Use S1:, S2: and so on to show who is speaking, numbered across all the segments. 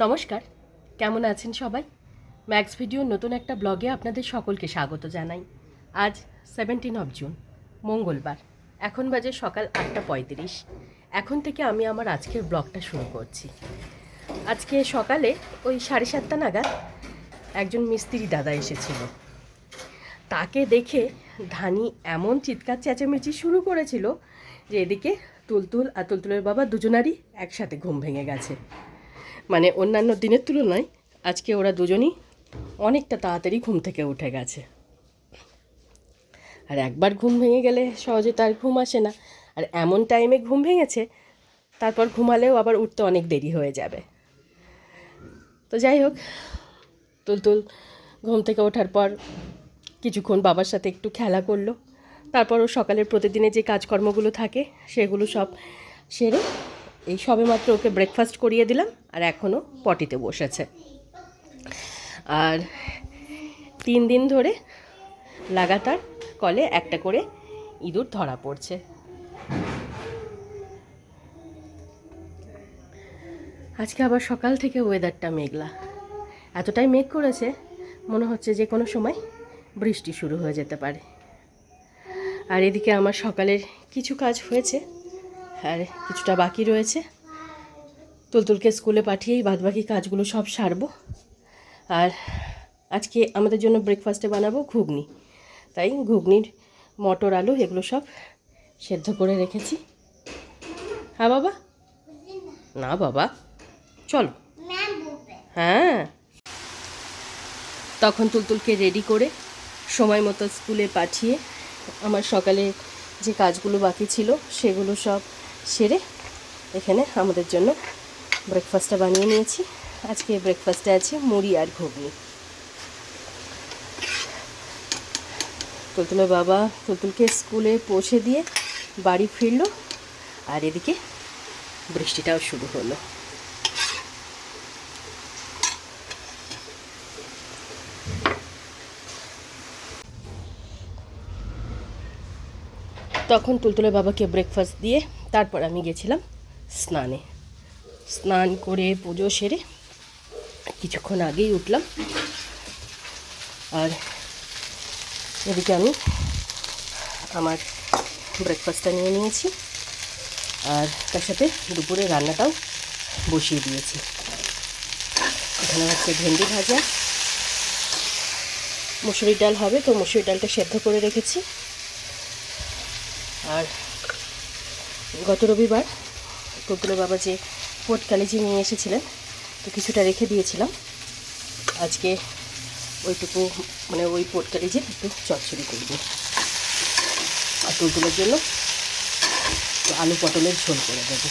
S1: নমস্কার, কেমন আছেন সবাই? ম্যাক্স ভিডিও নতুন একটা ব্লগে আপনাদের সকলকে স্বাগত জানাই। আজ সেভেন্টিন অফ জুন মঙ্গলবার, এখন বাজে সকাল আটটা পঁয়ত্রিশ। এখন থেকে আমি আমার আজকের ব্লগটা শুরু করছি। আজকে সকালে ওই সাড়ে সাতটা নাগাদ একজন মিস্ত্রি দাদা এসেছিল। তাকে দেখে ধানি এমন চিৎকার চেঁচামেচি শুরু করেছিল যে এদিকে তুলতুল আর তুলতুলের বাবা দুজনারই একসাথে ঘুম ভেঙে গেছে। মানে অন্যান্য দিনের তুলনায় আজকে ওরা দুজনই অনেকটা তাড়াতাড়ি ঘুম থেকে উঠে গেছে। আর একবার ঘুম ভেঙে গেলে সহজে তার ঘুম আসে না। আর এমন টাইমে ঘুম ভেঙেছে, তারপর ঘুমালেও আবার উঠতে অনেক দেরি হয়ে যাবে। তো যাই হোক, তুলতুল ঘুম থেকে ওঠার পর কিছুক্ষণ বাবার সাথে একটু খেলা করল। তারপর ও সকালের প্রতিদিনে যে কাজকর্মগুলো থাকে, সেগুলো সব সেরে এই সবে মাত্র ওকে ব্রেকফাস্ট করিয়ে দিলাম, আর এখনও পটিতে বসেছে। আর তিন দিন ধরে লাগাতার কলে একটা করে ইঁদুর ধরা পড়ছে। আজকে আবার সকাল থেকে ওয়েদারটা মেঘলা। এতটাই মেঘ করেছে, মনে হচ্ছে যে কোনো সময় বৃষ্টি শুরু হয়ে যেতে পারে। আর এদিকে আমার সকালের কিছু কাজ হয়েছে আর কিছুটা বাকি রয়েছে। তুলতুলকে স্কুলে পাঠিয়েই বাদবাকি কাজগুলো সব সারবো। আর আজকে আমাদের জন্য ব্রেকফাস্টে বানাবো ঘুগনি। তাই ঘুগনির, মটর আলু এগুলো সব সেদ্ধ করে রেখেছি। হ্যাঁ বাবা? না বাবা। চলো। হ্যাঁ। তখন তুলতুলকে রেডি করে সময় মতো স্কুলে পাঠিয়ে আমার সকালে যে কাজগুলো বাকি ছিল সেগুলো সব সেরে এখানে আমাদের জন্য ব্রেকফাস্টটা বানিয়ে নিয়েছি। আজকে ব্রেকফাস্টে আছে মুড়ি আর ঘুগনি। তুলতুলের বাবা তুলতুলকে স্কুলে পৌঁছে দিয়ে বাড়ি ফিরলো আর এদিকে বৃষ্টিটাও শুরু হলো। তখন তুলতুলের বাবাকে ব্রেকফাস্ট দিয়ে তারপর আমি গেছিলাম স্নানে। স্নান করে পুজো সেরে কিছুক্ষণ আগেই উঠলাম। আর এদিকে আমি আমার ব্রেকফাস্টটা নিয়ে নিয়েছি। আর তার সাথে দুপুরে রান্নাটাও বসিয়ে দিয়েছি। এখানে হচ্ছে ভেন্ডি ভাজা। মুসুরির ডাল হবে, তো মুসুরির ডালটা সেদ্ধ করে রেখেছি। আর গত রবিবার কতুলের বাবা যে পোট কালিজি নিয়ে এসেছিলেন, তো কিছুটা রেখে দিয়েছিলাম। আজকে ওইটুকু মানে ওই পোট কালেজির একটু চচ্চড়ি করব। আর তুলতুলের জন্য আলু পটলের ঝোল করে দেবো।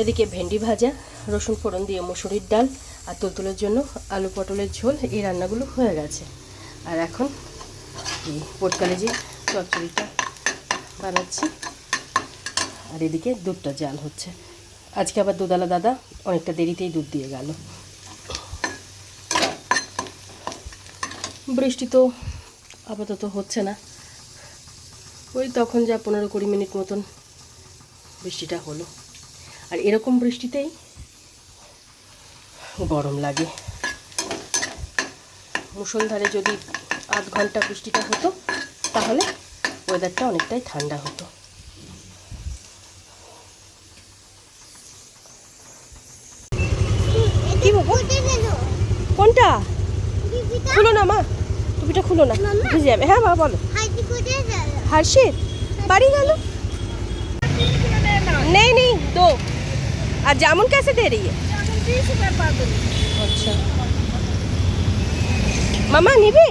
S1: এদিকে ভেন্ডি ভাজা, রসুন ফোড়ন দিয়ে মুসুরির ডাল আর তুলতুলের জন্য আলু পটলের ঝোল এই রান্নাগুলো হয়ে গেছে। আর এখন এই যে চচ্চড়িটা বানাচ্ছি। আর এদিকে দুধটা জাল হচ্ছে। আজকে আবার দুধালা দাদা অনেকটা দেরিতেই দুধ দিয়ে গেল। বৃষ্টি তো আপাতত হচ্ছে না। ওই তখন যা পনেরো কুড়ি মিনিট মতন বৃষ্টিটা হলো। আর এরকম বৃষ্টিতেই গরম লাগে। মুসলধারে যদি আধ ঘণ্টা বৃষ্টিটা হতো তাহলে ওয়েদারটা অনেকটাই ঠান্ডা হতো। কোনটা? খুলো না মা। টুপিটা খুলো না বুঝে যাবে। হ্যাঁ মা বলো। হার্ষির বাড়ি গেল? নেই নেই তো और जामुन कैसे दे रही है अच्छा মামা নিবে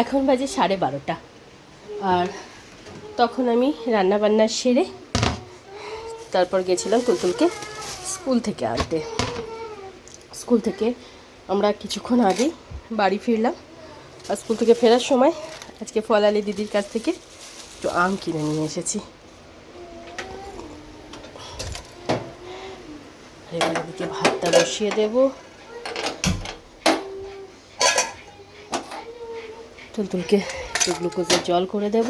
S1: এখন বাজে সাড়ে বারোটা আর তখন আমি রান্না বান্না সেরে তারপর গেছিলাম তুলতুলকে স্কুল থেকে আনতে স্কুল থেকে আমরা কিছুক্ষণ আগেই বাড়ি ফিরলাম আর স্কুল থেকে ফেরার সময় আজকে ফলালি দিদির কাছ থেকে একটু আম কিনে নিয়ে এসেছি এবার এদিকে ভাতটা বসিয়ে দেবো তুলতুলকে একটু গ্লুকোজের জল করে দেব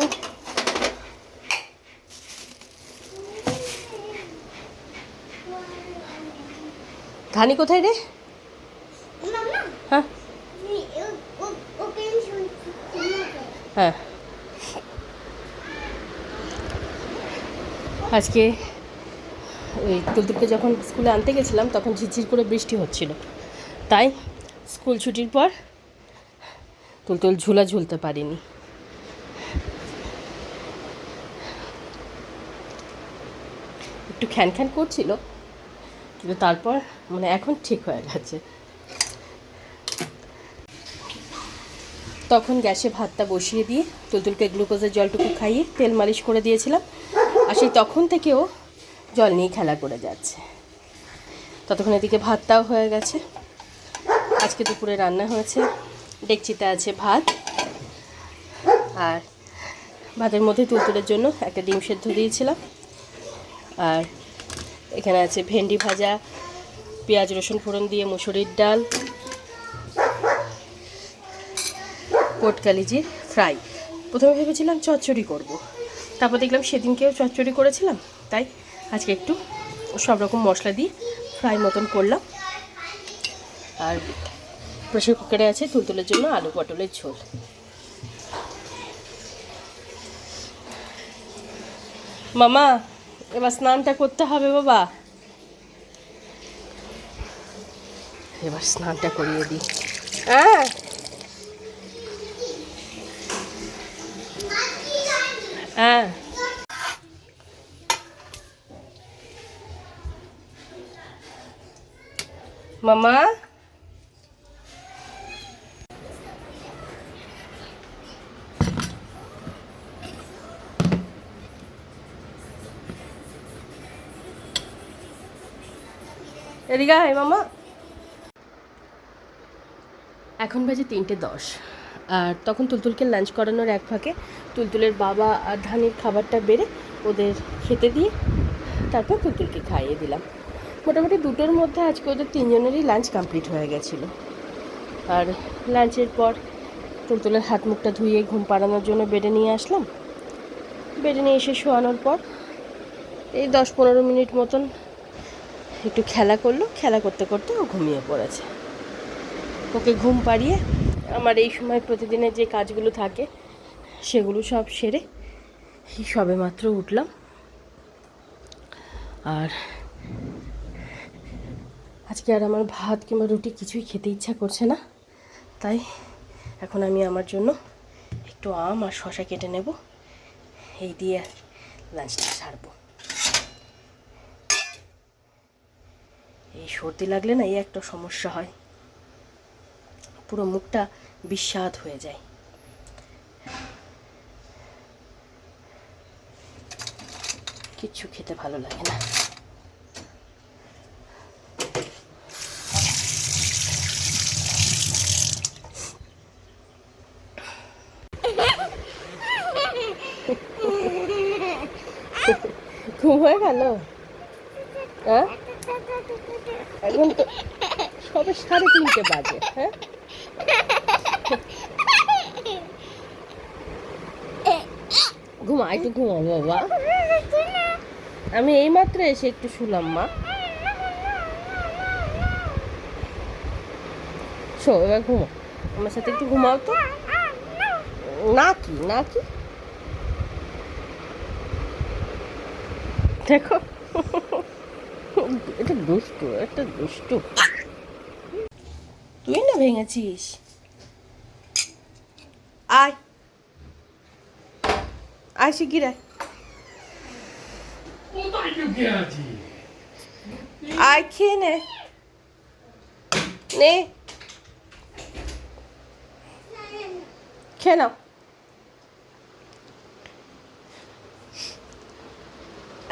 S1: ধানি কোথায় রে হ্যাঁ হ্যাঁ আজকে ওই তুলতুলকে যখন স্কুলে আনতে গেছিলাম, তখন ঝিরঝির করে বৃষ্টি হচ্ছিল। তাই স্কুল ছুটির পর তুলতুল ঝুলা ঝুলতে পারিনি। একটু খ্যান খ্যান করছিল, কিন্তু তারপর মানে এখন ঠিক হয়ে গেছে। তখন গ্যাসে ভাতটা বসিয়ে দিয়ে তুলতুলকে গ্লুকোজের জলটুকু খাইয়ে তেল মালিশ করে দিয়েছিলাম। আর সেই তখন থেকেও জল নিয়ে খেলা করে যাচ্ছে। ততক্ষণ এদিকে ভাতটাও হয়ে গেছে। আজকে দুপুরে রান্না হয়েছে। ডেকচিতে আছে ভাত। আর ভাতের মধ্যে তুলতুলের জন্য একটা ডিম সেদ্ধ দিয়েছিলাম। আর এখানে আছে ভেন্ডি ভাজা, পেঁয়াজ, রসুন ফোড়ন দিয়ে মুসুরির ডাল, পটকালিজির ফ্রাই। প্রথমে ভেবেছিলাম চচ্চড়ি করব। তারপর দেখলাম সেদিনকেও চচ্চড়ি করেছিলাম, তাই আজকে একটু সব রকম মশলা দিয়ে ফ্রাই মতন করলাম। আর প্রেশার কুকারে আছে তুলতুলের জন্য আলু পটলের ঝোল। মামা, এবার স্নানটা করতে হবে বাবা। এবার স্নানটা করিয়ে দিই। হ্যাঁ। হ্যাঁ। মামা? এদিকে আয় মামা। এখন বাজে তিনটে দশ। আর তখন তুলতুলকে লাঞ্চ করানোর এক ফাঁকে তুলতুলের বাবা আর ধানের খাবারটা বেড়ে ওদের খেতে দিয়ে তারপর তুলতুলকে খাইয়ে দিলাম। মোটামুটি দুটোর মধ্যে আজকে ওদের তিনজনেরই লাঞ্চ কমপ্লিট হয়ে গেছিল। আর লাঞ্চের পর তুলতুলের হাত মুখটা ধুয়ে ঘুম পাড়ানোর জন্য বেডে নিয়ে আসলাম। বেডে নিয়ে এসে শোয়ানোর পর এই দশ পনেরো মিনিট মতন একটু খেলা করল। খেলা করতে করতে ও ঘুমিয়ে পড়েছে। ওকে ঘুম পাড়িয়ে আমার এই সময় প্রতিদিনের যে কাজগুলো থাকে, সেগুলো সব সেরে সবে মাত্র উঠলাম। আর আজকে আর আমার ভাত কিংবা রুটি কিছুই খেতে ইচ্ছা করছে না। তাই এখন আমি আমার জন্য একটু আম আর শশা কেটে নেব। এই দিয়ে লাঞ্চটা সারবো। এই সর্দি লাগলে না এই একটা সমস্যা হয়। পুরো মুখটা বিস্বাদ হয়ে যায়। কিচ্ছু খেতে ভালো লাগে না। ঘুম হয়ে গেল? হ্যাঁ? এখন তো সবে সাড়ে তিনটে বাজে হ্যাঁ? ঘুমা, একটু ঘুমাও বাবা। আমি এই মাত্র এসে একটু শুলাম, মা। শো, এবার ঘুমো। আমার সাথে একটু ঘুমাও তো। না কি না কি দেখো। এটা দুষ্টু এটা দুষ্টু। তুই না ভেঙেছিস? আয়। আয় শিগগির খেয়ে নে। নে। খেয়ে নাও।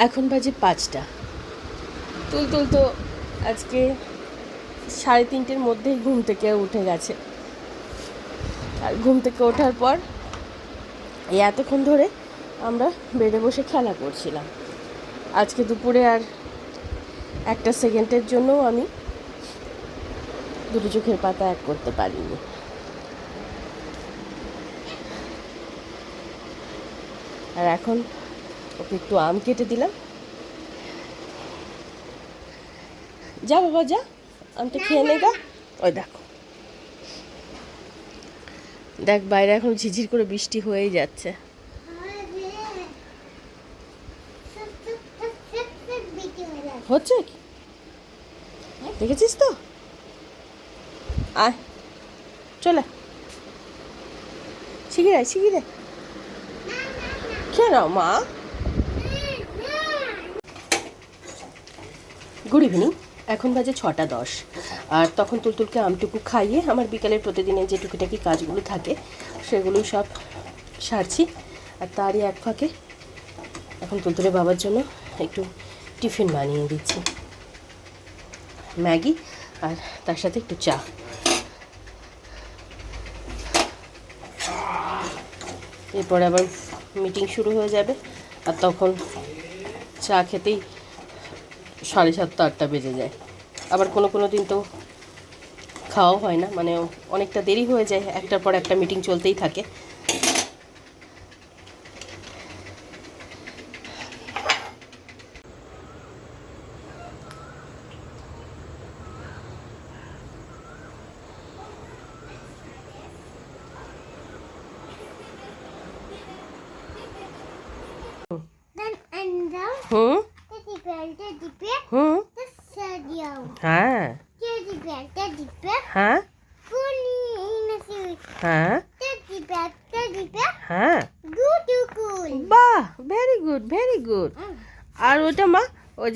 S1: এখন বাজে পাঁচটা। তুল তুল তো আজকে সাড়ে তিনটের মধ্যেই ঘুম থেকে উঠে গেছে। আর ঘুম থেকে ওঠার পর এই এতক্ষণ ধরে আমরা বেডে বসে খেলা করছিলাম। আজকে দুপুরে আর একটা সেকেন্ডের জন্যও আমি দুটো চোখের পাতা এক করতে পারিনি। আর এখন ওকে একটু আম কেটে দিলাম। যা বাবা, যা। আমটা খেয়ে নে গা। ওই দেখো। দেখ বাইরে এখন ঝিঝির করে বৃষ্টি হয়েই যাচ্ছে। হচ্ছে কি? দেখেছিস তো? আয়, চলে। শিখিরে শিখিরে কেন মা? গুড ইভিনিং এখন বাজে ছটা দশ। আর তখন তুলতুলকে আমটুকু খাইয়ে আমার বিকালের প্রতিদিনের যে টুকিটাকি কাজগুলো থাকে, সেগুলো সব সারছি। আর তারই এক ফাঁকে এখন তুলতুলের বাবার জন্য একটু টিফিন বানিয়ে দিচ্ছি। ম্যাগি আর তার সাথে একটু চা। এরপরে আবার মিটিং শুরু হয়ে যাবে আর তখন চা খেতেই সাড়ে সাতটা, আটটা বেজে যায়। আবার কোনো কোনো দিন তো খাওয়াও হয় না মানে অনেকটা দেরি হয়ে যায়, একটার পর একটা মিটিং চলতেই থাকে।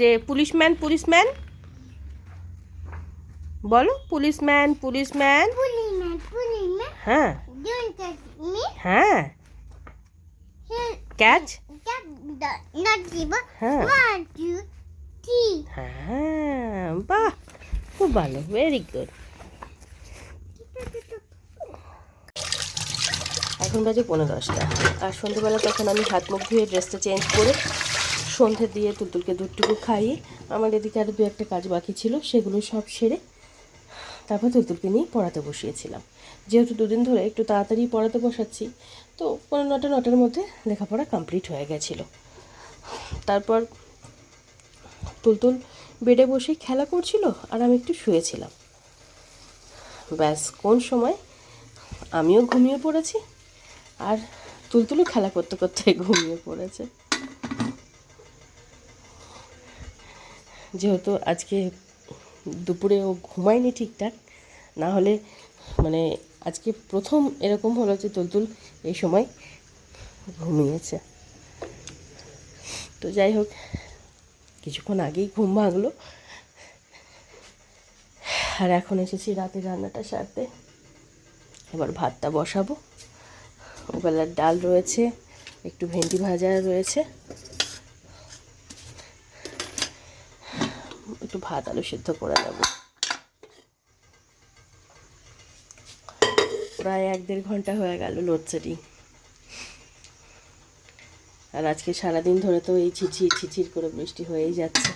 S1: যে পুলিশম্যান পুলিশম্যান? বলো পুলিশম্যান পুলিশম্যান। হ্যাঁ। হ্যাঁ। ক্যাচ. হ্যাঁ। বাহ খুব ভালো ভেরি গুড এখন বাজে পনেরো দশটা। আর সন্ধ্যেবেলা তখন আমি হাত মুখ ধুয়ে ড্রেসটা চেঞ্জ করে সন্ধে দিয়ে তুলতুলকে দুধটুকু খাইয়ে আমার এদিকে আরও দু একটা কাজ বাকি ছিল, সেগুলো সব সেরে তারপর তুলতুলকে নিয়ে পড়াতে বসিয়েছিলাম। যেহেতু দুদিন ধরে একটু তাড়াতাড়ি পড়াতে বসাচ্ছি, তো পনেরো নটা, নটার মধ্যে লেখাপড়া কমপ্লিট হয়ে গেছিল। তারপর তুলতুল বেডে বসে খেলা করছিল আর আমি একটু শুয়েছিলাম। ব্যাস, কোন সময় আমিও ঘুমিয়ে পড়েছি আর তুলতুলও খেলা করতে করতে ঘুমিয়ে পড়েছে। যেহেতু আজকে দুপুরে ও ঘুমায়নি ঠিকঠাক, না হলে মানে আজকে প্রথম এরকম হলো যে তুলতুল এই সময় ঘুমিয়েছে। তো যাই হোক, কিছুক্ষণ আগেই ঘুম ভাঙলো। আর এখন এসেছি রাতে রান্নাটা সারতে। এবার ভাতটা বসাবো। ওবেলার ডাল রয়েছে, একটু ভেন্ডি ভাজা রয়েছে একটু ভাত, আলু সিদ্ধ করে দেবো প্রায় এক দেড় ঘণ্টা হয়ে গেল লোডশেডিং আর আজকে সারাদিন ধরে তো এই ছিচির ছিচির করে বৃষ্টি হয়েই যাচ্ছে।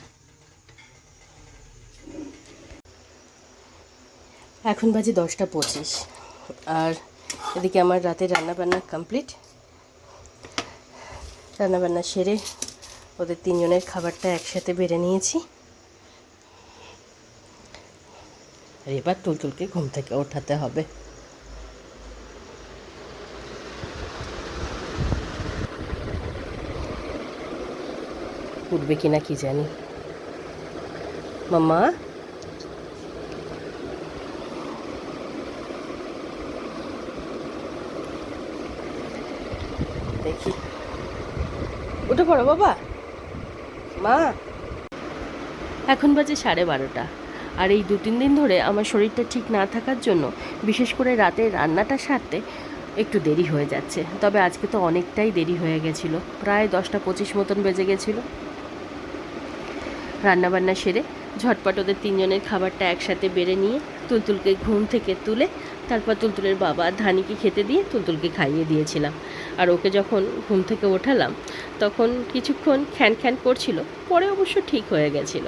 S1: এখন বাজে দশটা পঁচিশ। আর এদিকে আমার রাতে রান্নাবান্না কমপ্লিট রান্নাবান্না সেরে ওদের তিনজনের খাবারটা একসাথে বেড়ে নিয়েছি। এবার তুলতুলকে ঘুম থেকে ওঠাতে হবে। উঠবে কিনা কি জানি। মাম্মা? দেখি। উঠে পড়ো বাবা। মা? এখন বাজে সাড়ে বারোটা। আর এই দু তিন দিন ধরে আমার শরীরটা ঠিক না থাকার জন্য, বিশেষ করে রাতে রান্নাটা সারতে একটু দেরি হয়ে যাচ্ছে। তবে আজকে তো অনেকটাই দেরি হয়ে গেছিল। প্রায় দশটা পঁচিশ মতন বেজে গেছিল। রান্নাবান্না সেরে ঝটপট ওদের তিনজনের খাবারটা একসাথে বেড়ে নিয়ে তুলতুলকে ঘুম থেকে তুলে তারপর তুলতুলের বাবা ধানিকে খেতে দিয়ে তুলতুলকে খাইয়ে দিয়েছিলাম। আর ওকে যখন ঘুম থেকে ওঠালাম, তখন কিছুক্ষণ খ্যান খ্যান করছিল, পরে অবশ্য ঠিক হয়ে গেছিল।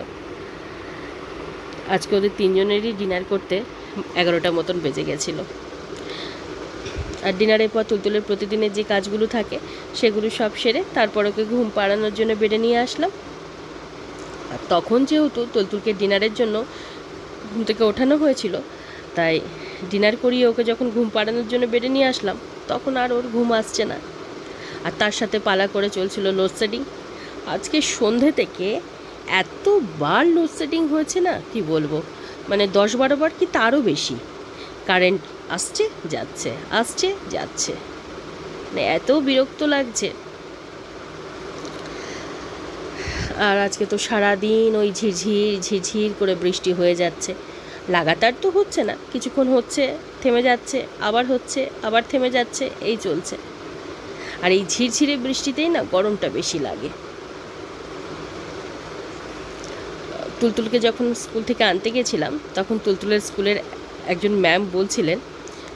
S1: আজকে ওদের তিনজনেরই ডিনার করতে এগারোটা মতন বেজে গেছিল। আর ডিনারের পর তুলতুলের প্রতিদিনের যে কাজগুলো থাকে, সেগুলো সব সেরে তারপর ওকে ঘুম পাড়ানোর জন্য বেডে নিয়ে আসলাম। আর তখন যেহেতু তুলতুলকে ডিনারের জন্য ঘুম থেকে ওঠানো হয়েছিল, তাই ডিনার করিয়ে ওকে যখন ঘুম পাড়ানোর জন্য বেডে নিয়ে আসলাম, তখন আর ওর ঘুম আসছে না। আর তার সাথে পালা করে চলছিল লোডশেডিং আজকে সন্ধে থেকে এতবার লোডশেডিং হয়েছে না? কি বলব? মানে দশ বারো বার কি তারও বেশি? কারেন্ট আসছে, যাচ্ছে আসছে, যাচ্ছে। মানে এত বিরক্ত লাগছে। আর আজকে তো সারাদিন ওই ঝিরঝির ঝিরঝির করে বৃষ্টি হয়ে যাচ্ছে। লাগাতার তো হচ্ছে না। কিছুক্ষণ হচ্ছে, থেমে যাচ্ছে, আবার হচ্ছে, আবার থেমে যাচ্ছে, এই চলছে। আর এই ঝিরঝিরে বৃষ্টিতেই না গরমটা বেশি লাগে। তুলতুলকে যখন স্কুল থেকে আনতে গেছিলাম তখন তুলতুলের স্কুলের একজন ম্যাম বলছিলেন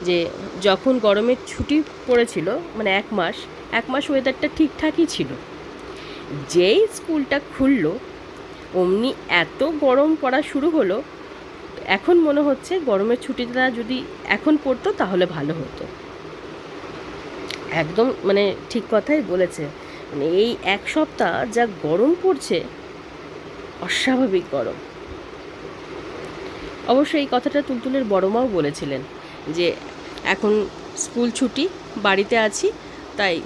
S1: যে, যখন গরমের ছুটি পড়েছিল মানে এক মাস এক মাস ওয়েদারটা ঠিকঠাকই ছিল। যেই স্কুলটা খুললো, অমনি এত গরম পড়া শুরু হলো, এখন মনে হচ্ছে গরমের ছুটিটা যদি এখন পড়তো, তাহলে ভালো হতো। একদম মানে ঠিক কথাই বলেছে। মানে এই এক সপ্তাহ যা গরম পড়ছে অস্বাভাবিক গরম। অবশ্য এই কথাটা তুলতুলের বড় মাও বলেছিলেন যে, এখন স্কুল ছুটি, বাড়িতে আছি, তাই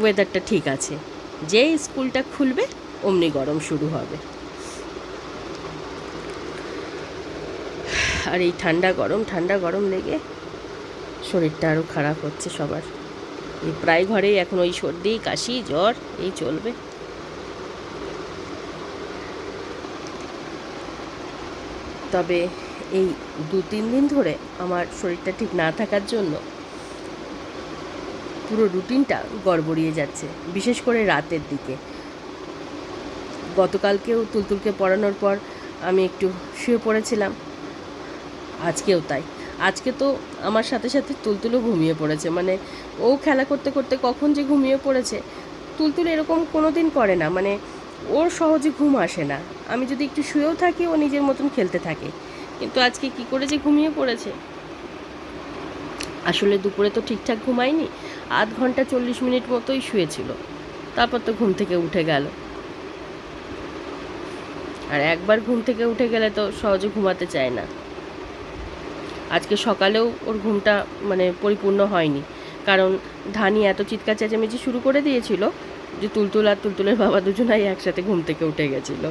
S1: ওয়েদারটা ঠিক আছে। যেই স্কুলটা খুলবে, অমনি গরম শুরু হবে। আর এই ঠান্ডা গরম ঠান্ডা গরম লেগে শরীরটা আরও খারাপ হচ্ছে সবার। এই প্রায় ঘরেই এখন ওই সর্দি, কাশি, জ্বর, এই চলবে। তবে এই দু তিন দিন ধরে আমার শরীরটা ঠিক না থাকার জন্য পুরো রুটিনটা গড়বড়িয়ে যাচ্ছে, বিশেষ করে রাতের দিকে। গতকালকেও তুলতুলকে পড়ানোর পর আমি একটু শুয়ে পড়েছিলাম, আজকেও তাই। আজকে তো আমার সাথে সাথে তুলতুলও ঘুমিয়ে পড়েছে মানে ও খেলা করতে করতে কখন যে ঘুমিয়ে পড়েছে, তুলতুল এরকম কোনো দিন করে না মানে ওর সহজে ঘুম আসে না। আমি যদি একটু শুয়েও থাকি, ও নিজের মতন খেলতে থাকে। কিন্তু আজকে কি করে যে ঘুমিয়ে পড়েছে? আসলে দুপুরে তো ঠিকঠাক ঘুমায়নি। আধ ঘণ্টা চল্লিশ মিনিট মতোই শুয়েছিল। তারপর তো ঘুম থেকে উঠে গেল। আর একবার ঘুম থেকে উঠে গেলে তো সহজে ঘুমাতে চায় না। আজকে সকালেও ওর ঘুমটা মানে পরিপূর্ণ হয়নি। কারণ ধানি এত চিৎকার চেঁচামেচি শুরু করে দিয়েছিল যে তুলতুল আর তুলতুলের বাবা দুজনাই একসাথে ঘুম থেকে উঠে গেছিল।